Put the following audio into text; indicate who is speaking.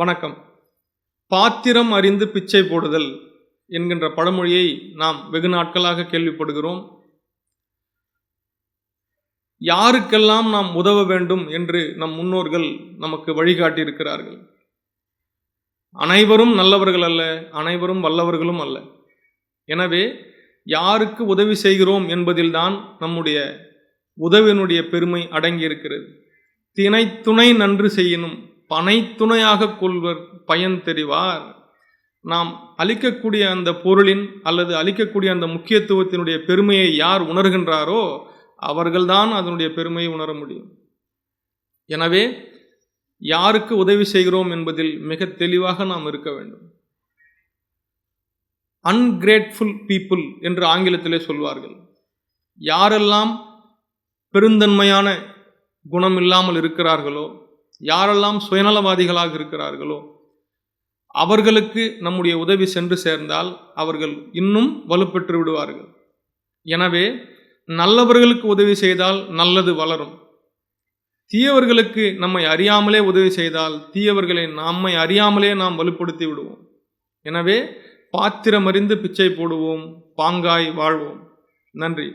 Speaker 1: வணக்கம். பாத்திரம் அறிந்து பிச்சை போடுதல் என்கின்ற பழமொழியை நாம் வெகு நாட்களாக கேள்விப்படுகிறோம். யாருக்கெல்லாம் நாம் உதவ வேண்டும் என்று நம் முன்னோர்கள் நமக்கு வழிகாட்டியிருக்கிறார்கள்? அனைவரும் நல்லவர்கள் அல்ல அனைவரும் வல்லவர்களும் அல்ல. எனவே யாருக்கு உதவி செய்கிறோம் என்பதில்தான் நம்முடைய உதவியினுடைய பெருமை அடங்கி இருக்கிறது தினை துணை நன்று செய்யணும். பனைத்துணையாக கொள்வர் பயன் தெரிவார். நாம் அளிக்கக்கூடிய அந்த பொருளின் அல்லது அளிக்கக்கூடிய அந்த முக்கியத்துவத்தினுடைய பெருமையை யார் உணர்கின்றாரோ அவர்கள்தான் அதனுடைய பெருமையை உணர முடியும். எனவே யாருக்கு உதவி செய்கிறோம் என்பதில் மிக தெளிவாக நாம் இருக்க வேண்டும். அன்கிரேட்ஃபுல் பீப்புள் என்று ஆங்கிலத்திலே சொல்வார்கள். யாரெல்லாம் பெருந்தன்மையான குணம் இல்லாமல் இருக்கிறார்களோ யாரெல்லாம் சுயநலவாதிகளாக இருக்கிறார்களோ அவர்களுக்கு நம்முடைய உதவி சென்று சேர்ந்தால் அவர்கள் இன்னும் வலுப்பெற்று விடுவார்கள். எனவே நல்லவர்களுக்கு உதவி செய்தால் நல்லது வளரும். தீயவர்களுக்கு நம்மை அறியாமலே உதவி செய்தால் தீயவர்களை நம்மை அறியாமலே நாம் வலுப்படுத்தி விடுவோம். எனவே பாத்திரமறிந்து பிச்சை போடுவோம் பாங்காய் வாழ்வோம். நன்றி.